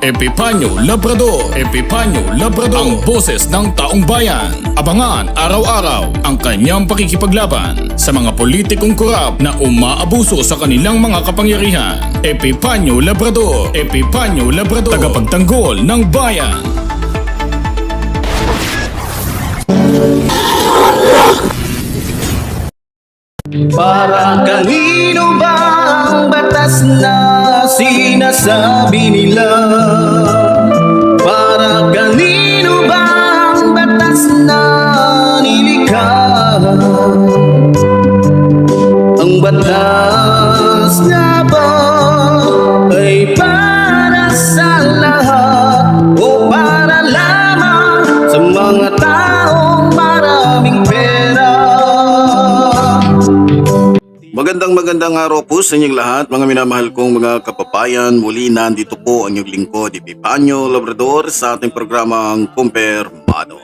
Epipanyo Labrador. Epipanyo Labrador. Ang boses ng taong bayan. Abangan araw-araw ang kanyang pakikipaglaban Sa mga politikong korap na umaabuso sa kanilang mga kapangyarihan. Epipanyo Labrador. Epipanyo Labrador. Tagapagtanggol ng bayan. Para kanino ba ang batas na sinasabi nila? Magandang magandang araw po sa inyong lahat, mga minamahal kong mga kapapayan. Muli nandito po ang inyong lingkod, Epipanyo Labrador sa ating programang Kumpirmado.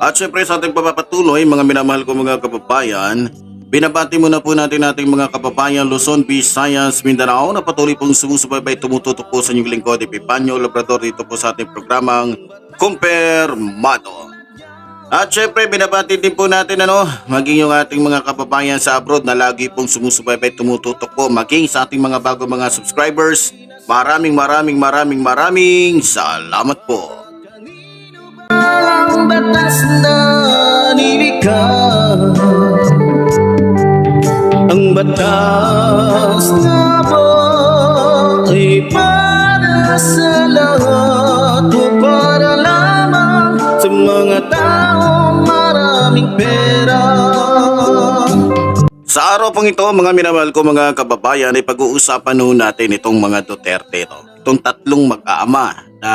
At syempre sa ating papapatuloy, mga minamahal kong mga kapapayan, binabati muna po natin ating mga kapapayan Luzon, Visayas, Mindanao na patuloy pong sumusubaybay tumututok po sa inyong lingkod, Epipanyo Labrador dito po sa ating programang Kumpirmado. At syempre, binabati din po natin ano, maging yung ating mga kababayan sa abroad na lagi pong sumusubaybay tumututok po, maging sa ating mga bago mga subscribers. Maraming maraming maraming maraming salamat po. Ang batas na nilikha Ang batas na ay para sa lahat o para lamang sa mga taong maraming pera sa araw pong ito, mga minamahal ko mga kababayan, ay pag-uusapan noon natin itong mga Duterte. No? Itong tatlong mag-aama na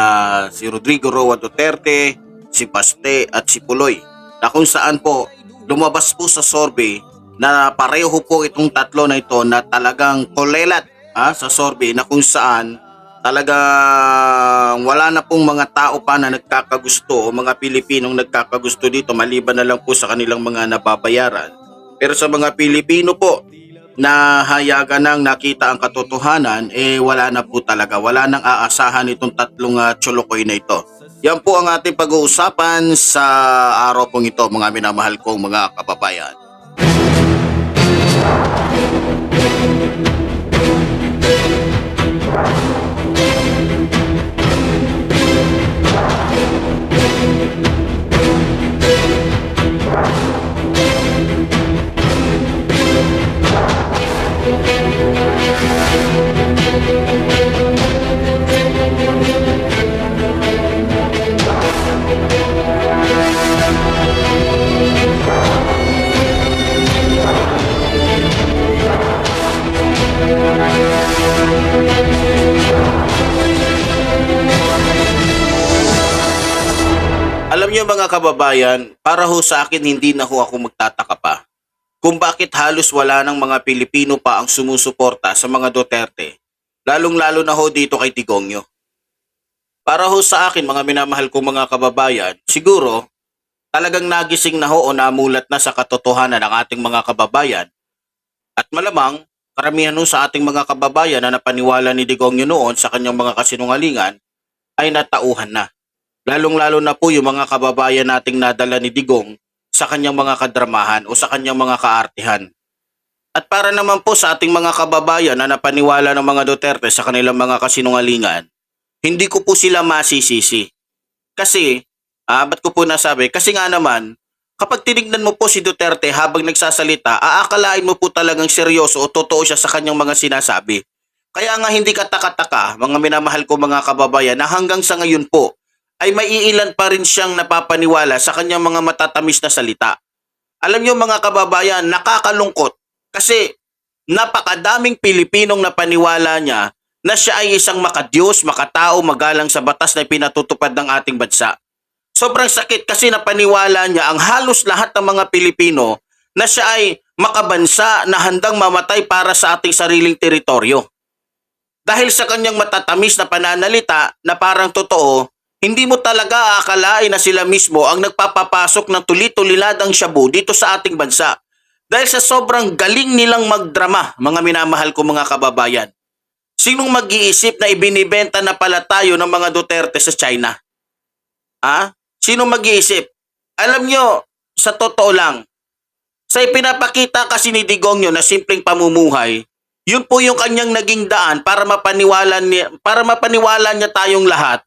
si Rodrigo Roa Duterte, si Baste at si Puloy. Na kung saan po lumabas po sa survey na pareho po itong tatlo na ito na talagang kolelat ha, sa survey na kung saan talagang wala na pong mga tao pa na nagkakagusto o mga Pilipinong nagkakagusto dito maliban na lang po sa kanilang mga nababayaran. Pero sa mga Pilipino po na hayagan nang nakita ang katotohanan, eh wala na po talaga. Wala nang aasahan itong tatlong uh, cholokoy na ito. Yan po ang ating pag-uusapan sa araw pong ito, mga minamahal kong mga kababayan. Mga kababayan, para ho sa akin hindi na ho ako magtataka pa kung bakit halos wala ng mga Pilipino pa ang sumusuporta sa mga Duterte, lalong-lalo na ho dito kay Tigongyo. Para ho sa akin mga minamahal kong mga kababayan, siguro talagang nagising na ho o namulat na sa katotohanan ng ating mga kababayan at malamang karamihan sa ating mga kababayan na napaniwala ni Digongyo noon sa kanyang mga kasinungalingan ay natauhan na. Lalong-lalo na po yung mga kababayan nating nadala ni Digong sa kanyang mga kadramahan o sa kanyang mga kaartihan. At para naman po sa ating mga kababayan na napaniwala ng mga Duterte sa kanilang mga kasinungalingan, hindi ko po sila masisisi. Kasi, ah, ba't ko po nasabi? Kasi nga naman, kapag tinignan mo po si Duterte habang nagsasalita, aakalain mo po talagang seryoso o totoo siya sa kanyang mga sinasabi. Kaya nga hindi kataka-taka, mga minamahal ko mga kababayan, na hanggang sa ngayon po, ay maiilan pa rin siyang napapaniwala sa kanyang mga matatamis na salita. Alam nyo mga kababayan, nakakalungkot kasi napakadaming Pilipinong napaniwala niya na siya ay isang makadiyos, makatao, magalang sa batas na pinatutupad ng ating bansa. Sobrang sakit kasi napaniwala niya ang halos lahat ng mga Pilipino na siya ay makabansa na handang mamatay para sa ating sariling teritoryo. Dahil sa kanyang matatamis na pananalita na parang totoo, hindi mo talaga aakalain na sila mismo ang nagpapapasok ng tulit-tuliladang shabu dito sa ating bansa. Dahil sa sobrang galing nilang magdrama, mga minamahal ko mga kababayan. Sinong mag-iisip na ibinibenta na pala tayo ng mga Duterte sa China? Ha? Sino mag-iisip? Alam nyo, sa totoo lang, sa ipinapakita kasi ni Digongyo na simpleng pamumuhay, yun po yung kanyang naging daan para mapaniwala niya, para mapaniwala niya tayong lahat.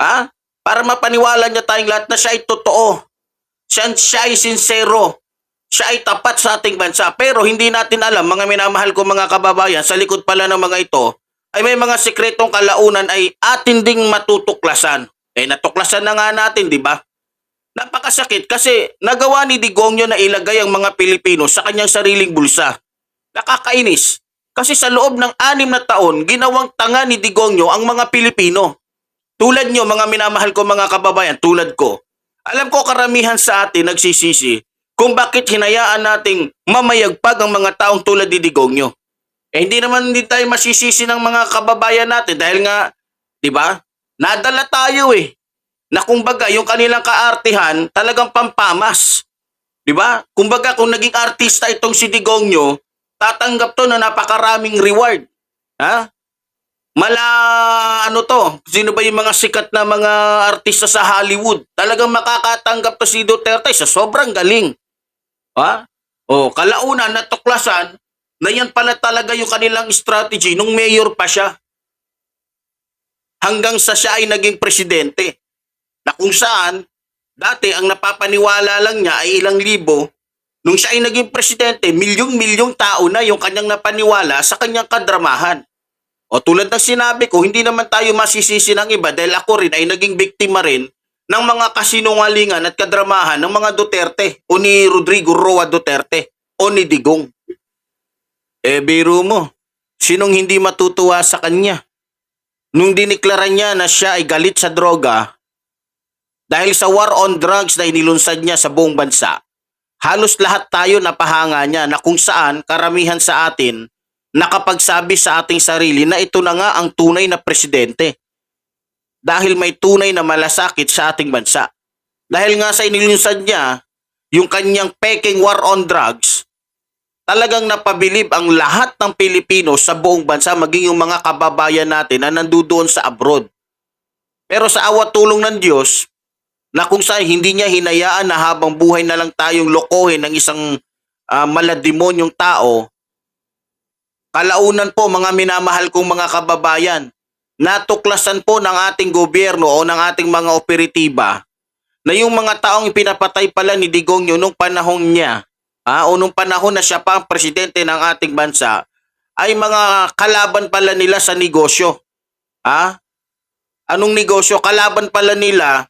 Ha? Para mapaniwala niya tayong lahat na siya ay totoo. Siya, siya ay sincero. Siya ay tapat sa ating bansa. Pero hindi natin alam, mga minamahal ko mga kababayan, sa likod pala ng mga ito, ay may mga sikretong kalaunan ay atin ding matutuklasan. Eh natuklasan na nga natin, di ba? Napakasakit kasi nagawa ni Digongyo na ilagay ang mga Pilipino sa kanyang sariling bulsa. Nakakainis. Kasi sa loob ng anim na taon, ginawang tanga ni Digongyo ang mga Pilipino. Tulad nyo, mga minamahal ko mga kababayan, tulad ko. Alam ko karamihan sa atin nagsisisi kung bakit hinayaan nating mamayagpag ang mga taong tulad ni Digongyo. Eh hindi naman hindi tayo masisisi ng mga kababayan natin dahil nga, di ba, nadala tayo eh. Na kumbaga, yung kanilang kaartihan talagang pampamas. Di ba? Kumbaga, kung naging artista itong si Digongyo, tatanggap to na napakaraming reward. Ha? Mala, ano to? Sino ba yung mga sikat na mga artista sa Hollywood? Talagang makakatanggap to si Duterte sa sobrang galing. Ha? O, kalaunan, natuklasan na yan pala talaga yung kanilang strategy nung mayor pa siya. Hanggang sa siya ay naging presidente. Na kung saan, dati ang napapaniwala lang niya ay ilang libo. Nung siya ay naging presidente, milyong-milyong tao na yung kanyang napaniwala sa kanyang kadramahan. O tulad ng sinabi ko, hindi naman tayo masisisi ng iba dahil ako rin ay naging biktima rin ng mga kasinungalingan at kadramahan ng mga Duterte o ni Rodrigo Roa Duterte o ni Digong. Eh, biro mo, sinong hindi matutuwa sa kanya? Nung diniklara niya na siya ay galit sa droga, dahil sa war on drugs na inilunsad niya sa buong bansa, halos lahat tayo napahanga niya na kung saan karamihan sa atin nakapagsabi sa ating sarili na ito na nga ang tunay na presidente. Dahil may tunay na malasakit sa ating bansa. Dahil nga sa inilunsad niya, yung kanyang peking war on drugs, talagang napabilib ang lahat ng Pilipino sa buong bansa, maging yung mga kababayan natin na nandoon sa abroad. Pero sa awat tulong ng Diyos, na kung saan hindi niya hinayaan na habang buhay na lang tayong lokohin ng isang uh, malademonyong tao, kalaunan po mga minamahal kong mga kababayan, natuklasan po ng ating gobyerno o ng ating mga operatiba na yung mga taong ipinapatay pala ni Digongyo nung panahon niya, ah, o nung panahon na siya pa ang presidente ng ating bansa, ay mga kalaban pala nila sa negosyo. Ah? Anong negosyo? Kalaban pala nila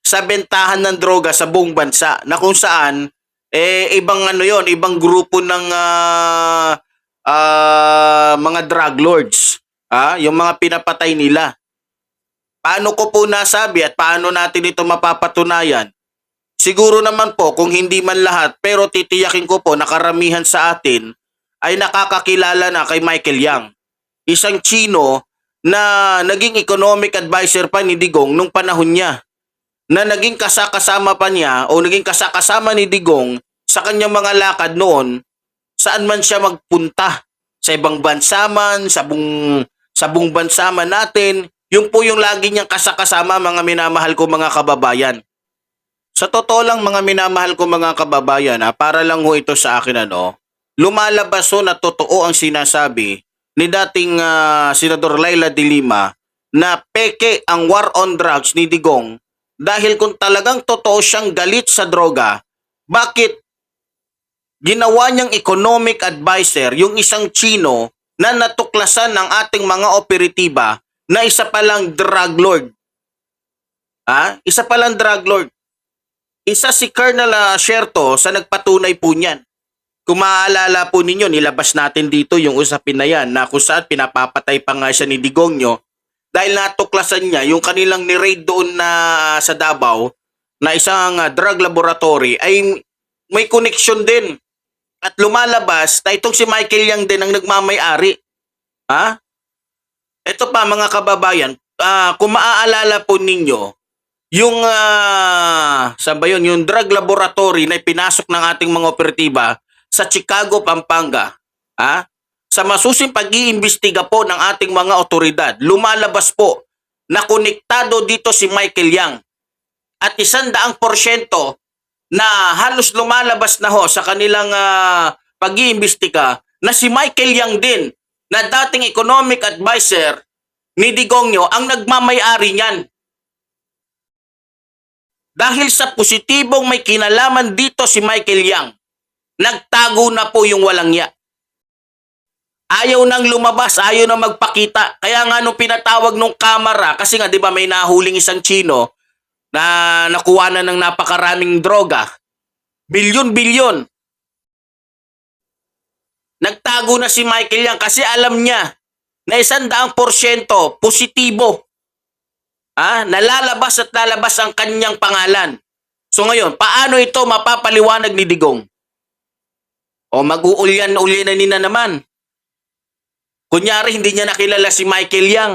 sa bentahan ng droga sa buong bansa na kung saan eh ibang ano yon ibang grupo ng ah, ah, mga drug lords. Ah yung mga pinapatay nila. Paano ko po nasabi at paano natin ito mapapatunayan? Siguro naman po kung hindi man lahat pero titiyakin ko po na karamihan sa atin ay nakakakilala na kay Michael Yang. Isang Chino na naging economic advisor pa ni Digong nung panahon niya. Na naging kasakasama pa niya o naging kasakasama ni Digong sa kanyang mga lakad noon saan man siya magpunta sa ibang bansa man, sa buong, sa buong bansa man natin, yung po yung lagi niyang kasakasama mga minamahal ko mga kababayan. Sa totoo lang mga minamahal ko mga kababayan, ha, para lang ho ito sa akin ano, lumalabas ho na totoo ang sinasabi ni dating uh, Senador Laila de Lima na peke ang war on drugs ni Digong dahil kung talagang totoo siyang galit sa droga, bakit ginawa niyang economic advisor yung isang Chino na natuklasan ng ating mga operatiba na isa palang drug lord? Ha? Isa palang drug lord. isa si Colonel ah, Sherto sa nagpatunay po niyan. Kung maaalala po ninyo, nilabas natin dito yung usapin na yan na kung saan pinapapatay pa nga siya ni Digongyo dahil natuklasan niya yung kanilang ni-raid doon na sa Davao na isang ah, drug laboratory ay may connection din. At lumalabas na itong si Michael Yang din ang nagmamay-ari. Ha? Ito pa mga kababayan, ah, kung maaalala po ninyo, yung ba yun? Yung drug laboratory na pinasok ng ating mga operatiba sa Chicago, Pampanga, ha? Sa masusing pag-iimbestiga po ng ating mga otoridad, lumalabas po na konektado dito si Michael Yang. At isang daang porsyento na halos lumalabas na ho sa kanilang ah, pag-iimbestiga na si Michael Yang din na dating economic advisor ni Digongyo ang nagmamay-ari niyan. Dahil sa positibong may kinalaman dito si Michael Yang, nagtago na po yung walang ya. Ayaw nang lumabas, ayaw nang magpakita. Kaya nga nung pinatawag nung kamera, kasi nga di ba may nahuling isang Chino na nakuha na ng napakaraming droga. Bilyon-bilyon. Nagtago na si Michael Yang kasi alam niya na isang daang porsyento positibo. Ah, nalalabas at lalabas ang kanyang pangalan. So ngayon, paano ito mapapaliwanag ni Digong? O mag-uulyan-ulyan na naman. Kunyari, hindi niya nakilala si Michael Yang.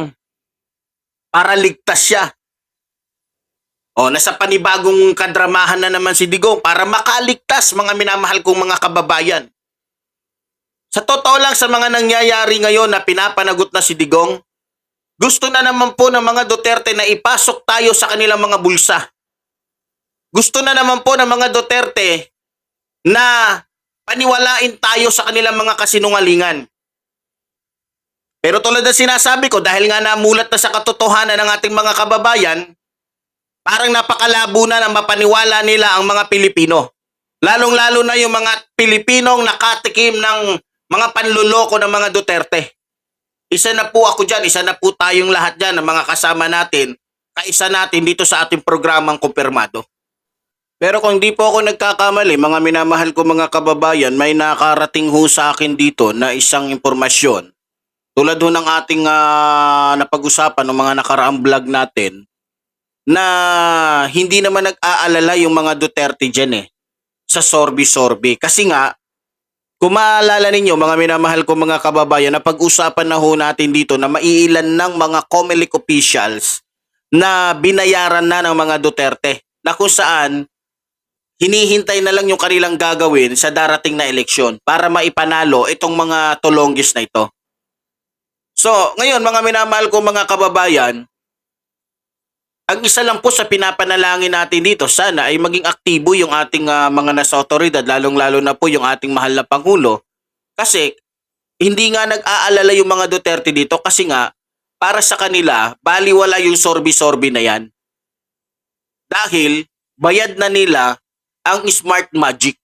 Para ligtas siya. O, nasa panibagong kadramahan na naman si Digong para makaligtas mga minamahal kong mga kababayan. Sa totoo lang sa mga nangyayari ngayon na pinapanagot na si Digong, gusto na naman po ng mga Duterte na ipasok tayo sa kanilang mga bulsa. Gusto na naman po ng mga Duterte na paniwalain tayo sa kanilang mga kasinungalingan. Pero tulad ng sinasabi ko, dahil nga namulat na sa katotohanan ng ating mga kababayan, parang napakalabo na na mapaniwala nila ang mga Pilipino. Lalong-lalo na yung mga Pilipinong nakatikim ng mga panluloko ng mga Duterte. Isa na po ako dyan, isa na po tayong lahat dyan, ng mga kasama natin, kaisa natin dito sa ating programang kumpirmado. Pero kung di po ako nagkakamali, mga minamahal ko mga kababayan, may nakarating ho sa akin dito na isang impormasyon. Tulad ho ng ating ah, napag-usapan ng mga nakaraang vlog natin, na hindi naman nag-aalala yung mga Duterte dyan eh, sa sorbi-sorbi. Kasi nga, kung maalala ninyo, mga minamahal ko mga kababayan, na pag-usapan na ho natin dito na maiilan ng mga COMELEC officials na binayaran na ng mga Duterte na kung saan hinihintay na lang yung kanilang gagawin sa darating na eleksyon para maipanalo itong mga tolonggis na ito. So, ngayon mga minamahal ko mga kababayan, ang isa lang po sa pinapanalangin natin dito, sana ay maging aktibo yung ating ah, mga nasa otoridad, lalong-lalo na po yung ating mahal na Pangulo. Kasi hindi nga nag-aalala yung mga Duterte dito kasi nga para sa kanila, baliwala yung sorbi-sorbi na yan. Dahil bayad na nila ang smart magic.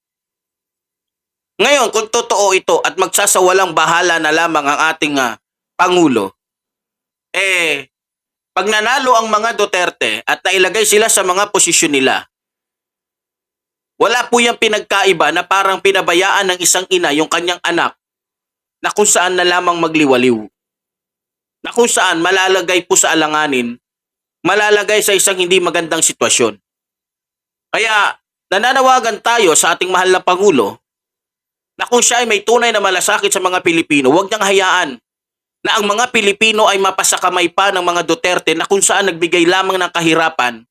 Ngayon, kung totoo ito at magsasawalang bahala na lamang ang ating ah, Pangulo, eh, pag nanalo ang mga Duterte at nailagay sila sa mga posisyon nila, wala po yung pinagkaiba na parang pinabayaan ng isang ina yung kanyang anak na kung saan na lamang magliwaliw. Na kung saan malalagay po sa alanganin, malalagay sa isang hindi magandang sitwasyon. Kaya nananawagan tayo sa ating mahal na Pangulo na kung siya ay may tunay na malasakit sa mga Pilipino, huwag niyang hayaan na ang mga Pilipino ay mapasakamay pa ng mga Duterte na kung saan nagbigay lamang ng kahirapan,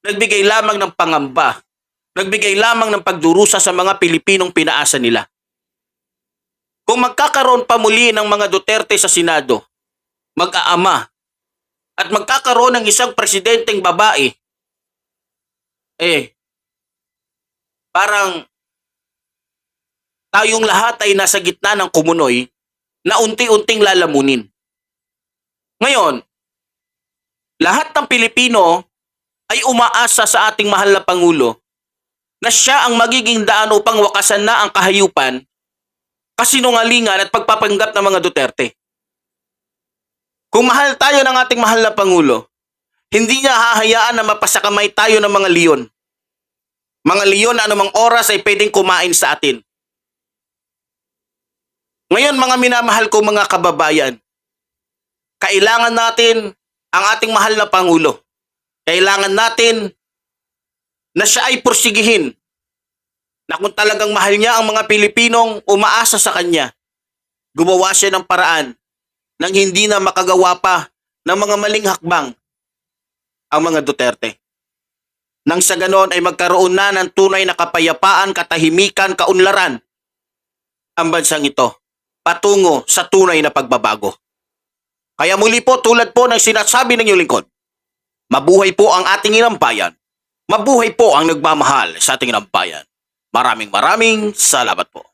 nagbigay lamang ng pangamba, nagbigay lamang ng pagdurusa sa mga Pilipinong pinaasa nila. Kung magkakaroon pa muli ng mga Duterte sa Senado, mag-aama, at magkakaroon ng isang presidenteng babae, eh, parang tayong lahat ay nasa gitna ng kumunoy na unti-unting lalamunin. Ngayon, lahat ng Pilipino ay umaasa sa ating mahal na Pangulo na siya ang magiging daan upang wakasan na ang kahayupan, kasinungalingan at pagpapanggap ng mga Duterte. Kung mahal tayo ng ating mahal na Pangulo, hindi niya hahayaan na mapasakamay tayo ng mga leon. mga leon na anumang oras ay pwedeng kumain sa atin. Ngayon mga minamahal ko mga kababayan, kailangan natin ang ating mahal na Pangulo. Kailangan natin na siya ay porsigihin na kung talagang mahal niya ang mga Pilipinong umaasa sa kanya, gumawa siya ng paraan nang hindi na makagawa pa ng mga maling hakbang ang mga Duterte. Nang sa ganon ay magkaroon na ng tunay na kapayapaan, katahimikan, kaunlaran ang bansang ito patungo sa tunay na pagbabago. Kaya muli po tulad po ng sinasabi ng iyong lingkod, mabuhay po ang ating inambayan, mabuhay po ang nagmamahal sa ating inambayan. Maraming maraming salamat po.